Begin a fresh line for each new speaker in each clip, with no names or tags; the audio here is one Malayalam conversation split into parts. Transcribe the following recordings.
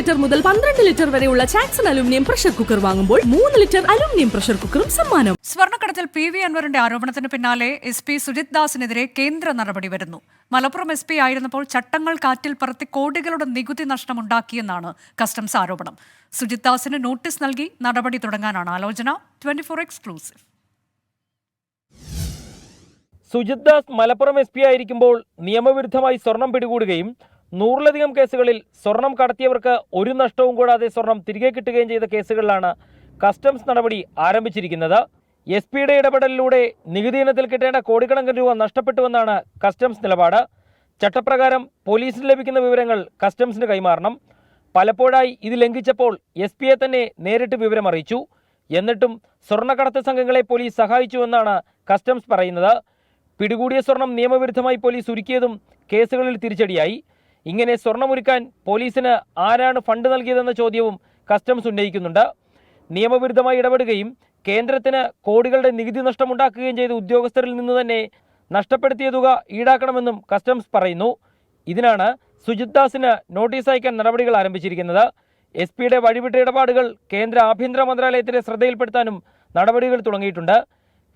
ലിറ്റർ മുതൽ പന്ത്രണ്ട് ലിറ്റർ വരെയുള്ള ചാക്സൺ അലുമിനിയം പ്രഷർ കുക്കർ വാങ്ങുമ്പോൾ മൂന്ന് ലിറ്റർ അലുമിനിയം പ്രഷർ കുക്കറും സമ്മാനം.
സ്വർണക്കടത്തിൽ പി വി അൻവറിന്റെ ആരോപണത്തിന് പിന്നാലെ എസ് പി സുജിത് ദാസിനെതിരെ കേന്ദ്ര നടപടി വരുന്നു. മലപ്പുറം എസ് പി ആയിരുന്നപ്പോൾ ചട്ടങ്ങൾ കാറ്റിൽ പറത്തി കോടികളുടെ നികുതി നഷ്ടം ഉണ്ടാക്കിയെന്നാണ് കസ്റ്റംസ് ആരോപണം. സുജിത് ദാസിന് നോട്ടീസ് നൽകി നടപടി തുടങ്ങാനാണ് ആലോചന. Twenty four exclusive.
Sujith Das Malappuram S P ആയിരിക്കുമ്പോൾ നിയമവിരുദ്ധമായി സ്വർണം പിടികൂടുകയും നൂറിലധികം കേസുകളിൽ സ്വർണം കടത്തിയവർക്ക് ഒരു നഷ്ടവും കൂടാതെ സ്വർണം തിരികെ കിട്ടുകയും ചെയ്ത കേസുകളിലാണ് കസ്റ്റംസ് നടപടി ആരംഭിച്ചിരിക്കുന്നത്. എസ് പിയുടെ ഇടപെടലിലൂടെ നികുതി ഇനത്തിൽ കിട്ടേണ്ട കോടിക്കണക്കിന് രൂപ നഷ്ടപ്പെട്ടുവെന്നാണ് കസ്റ്റംസ് നിലപാട്. ചട്ടപ്രകാരം പോലീസിന് ലഭിക്കുന്ന വിവരങ്ങൾ കസ്റ്റംസിന് കൈമാറണം. പലപ്പോഴായി ഇത് ലംഘിച്ചപ്പോൾ എസ് പിയെ തന്നെ നേരിട്ട് വിവരം അറിയിച്ചു. എന്നിട്ടും സ്വർണക്കടത്ത് സംഘങ്ങളെ പോലീസ് സഹായിച്ചുവെന്നാണ് കസ്റ്റംസ് പറയുന്നത്. പിടികൂടിയ സ്വർണം നിയമവിരുദ്ധമായി പോലീസ് ഉരുക്കിയതും കേസുകളിൽ തിരിച്ചടിയായി. ഇങ്ങനെ സ്വർണമൊരുക്കാൻ പോലീസിന് ആരാണ് ഫണ്ട് നൽകിയതെന്ന ചോദ്യവും കസ്റ്റംസ് ഉന്നയിക്കുന്നുണ്ട്. നിയമവിരുദ്ധമായി ഇടപെടുകയും കേന്ദ്രത്തിന് കോടികളുടെ നികുതി നഷ്ടമുണ്ടാക്കുകയും ചെയ്ത ഉദ്യോഗസ്ഥരിൽ നിന്ന് തന്നെ നഷ്ടപ്പെടുത്തിയ തുക ഈടാക്കണമെന്നും കസ്റ്റംസ് പറയുന്നു. ഇതിനാണ് സുജിത് ദാസിന് നോട്ടീസ് അയക്കാൻ നടപടികൾ ആരംഭിച്ചിരിക്കുന്നത്. എസ് പിയുടെ വഴിവിട്ട ഇടപാടുകൾ കേന്ദ്ര ആഭ്യന്തര മന്ത്രാലയത്തിന്റെ ശ്രദ്ധയിൽപ്പെടുത്താനും നടപടികൾ തുടങ്ങിയിട്ടുണ്ട്.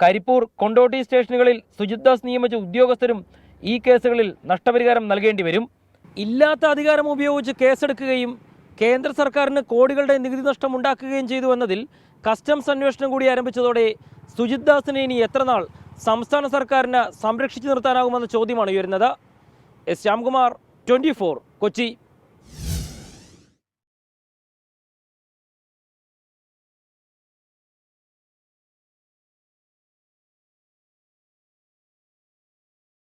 കരിപ്പൂർ കൊണ്ടോട്ടി സ്റ്റേഷനുകളിൽ സുജിത് ദാസ് നിയമിച്ച ഉദ്യോഗസ്ഥരും ഈ കേസുകളിൽ നഷ്ടപരിഹാരം നൽകേണ്ടി വരും. ഇല്ലാത്ത അധികാരം ഉപയോഗിച്ച് കേസെടുക്കുകയും കേന്ദ്ര സർക്കാരിന് കോടികളുടെ നികുതി നഷ്ടം ഉണ്ടാക്കുകയും ചെയ്തു എന്നതിൽ കസ്റ്റംസ് അന്വേഷണം കൂടി ആരംഭിച്ചതോടെ സുജിത് ദാസിനെ ഇനി എത്രനാൾ സംസ്ഥാന സർക്കാരിന് സംരക്ഷിച്ചു നിർത്താനാകുമെന്ന ചോദ്യമാണ് ഉയരുന്നത്. S Shyamkumar twenty Kochi.